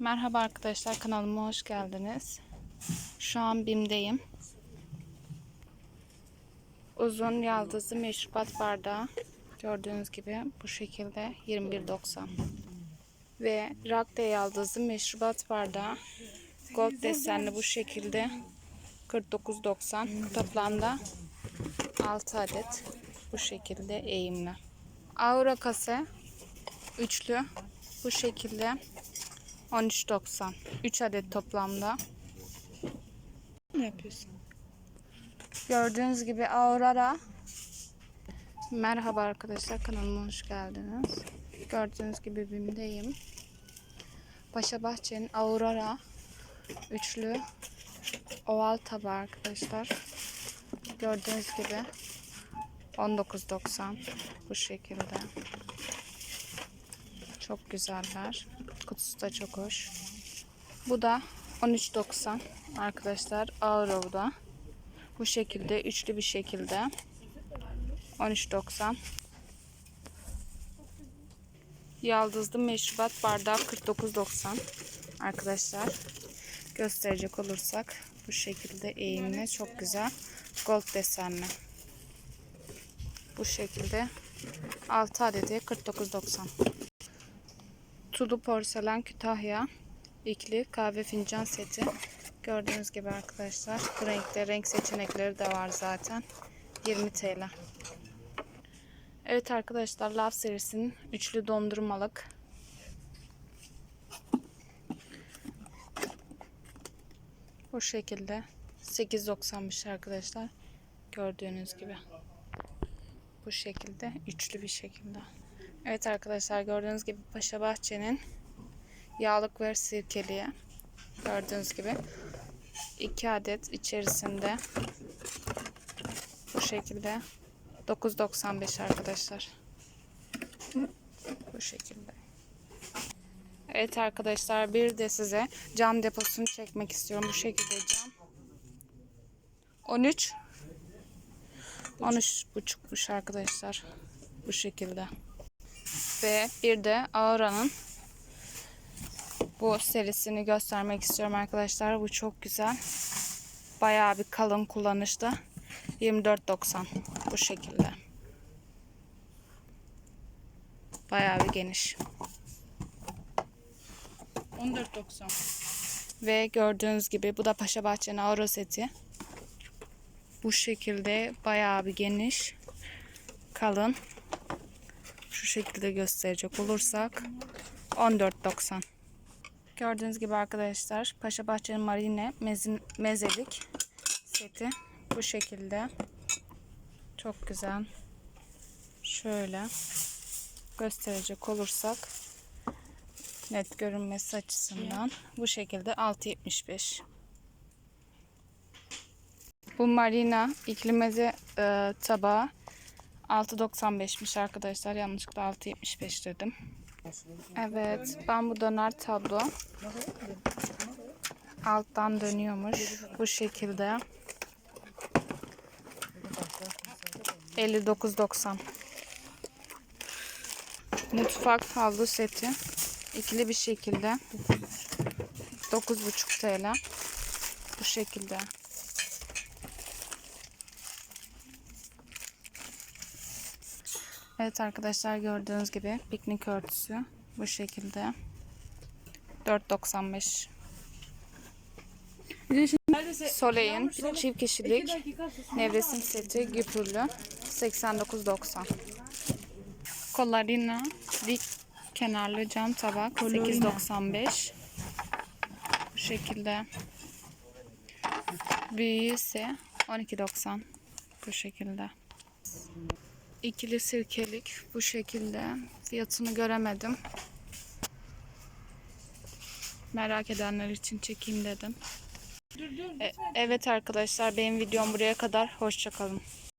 Merhaba arkadaşlar kanalıma hoş geldiniz. Şu an BİM'deyim. Uzun yaldızlı meşrubat bardağı gördüğünüz gibi bu şekilde 21.90 ve Rakde yaldızlı meşrubat bardağı gold desenli bu şekilde 49.90 toplamda 6 adet bu şekilde eğimli. Aura kase üçlü bu şekilde 13.90 3 adet toplamda. Ne yapıyorsun? Gördüğünüz gibi Aurora Merhaba arkadaşlar kanalıma hoş geldiniz. Gördüğünüz gibi BİM'deyim. Paşa Bahçe'nin Aurora üçlü oval tabağı arkadaşlar. Gördüğünüz gibi 19.90 bu şekilde. Çok güzeller. Kutusu da çok hoş. Bu da 13.90 arkadaşlar. Ağır bu şekilde üçlü bir şekilde. 13.90 Yaldızlı meşrubat bardağı 49.90 arkadaşlar. Gösterecek olursak bu şekilde eğimli çok güzel gold desenli. Bu şekilde 6 adeti 49.90 Tulu porselen Kütahya ikili kahve fincan seti. Gördüğünüz gibi arkadaşlar bu renkte renk seçenekleri de var zaten. 20 TL. Evet arkadaşlar Love serisinin üçlü dondurmalık. Bu şekilde 8.95 arkadaşlar. Gördüğünüz gibi. Bu şekilde üçlü bir şekilde. Evet arkadaşlar gördüğünüz gibi Paşa Bahçe'nin yağlık ve sirkeliği. Gördüğünüz gibi 2 adet içerisinde bu şekilde 9.95 arkadaşlar. Bu şekilde. Evet arkadaşlar bir de size cam deposunu çekmek istiyorum. Bu şekilde cam. 13 13 buçukmuş arkadaşlar. Bu şekilde. Ve bir de Aura'nın bu serisini göstermek istiyorum arkadaşlar. Bu çok güzel. Bayağı bir kalın kullanışlı. 24.90 bu şekilde. Bayağı bir geniş. 14.90. Ve gördüğünüz gibi bu da Paşa Bahçe'nin Aura seti. Bu şekilde bayağı bir geniş. Kalın. Şu şekilde gösterecek olursak 14.90. Gördüğünüz gibi arkadaşlar Paşa Bahçe'nin Marine mezin, mezelik seti bu şekilde. Çok güzel. Şöyle gösterecek olursak net görünmesi açısından bu şekilde 6.75. Bu Marina ikili meze e, tabağı 6.95'miş arkadaşlar. Yanlışlıkla 6.75 dedim. Evet, ben bu döner tablo alttan dönüyormuş. Bu şekilde. 59.90 Mutfak havlu seti ikili bir şekilde 9.5 TL bu şekilde. Evet arkadaşlar gördüğünüz gibi piknik örtüsü bu şekilde. 4.95 Soleil'in çift kişilik nevresim seti güpürlü 89.90 Collarina dik kenarlı cam tabak 8.95 Bu şekilde. Büyüğü ise 12.90 Bu şekilde İkili sirkelik bu şekilde fiyatını göremedim merak edenler için çekeyim dedim. E- evet arkadaşlar benim videom buraya kadar. Hoşçakalın.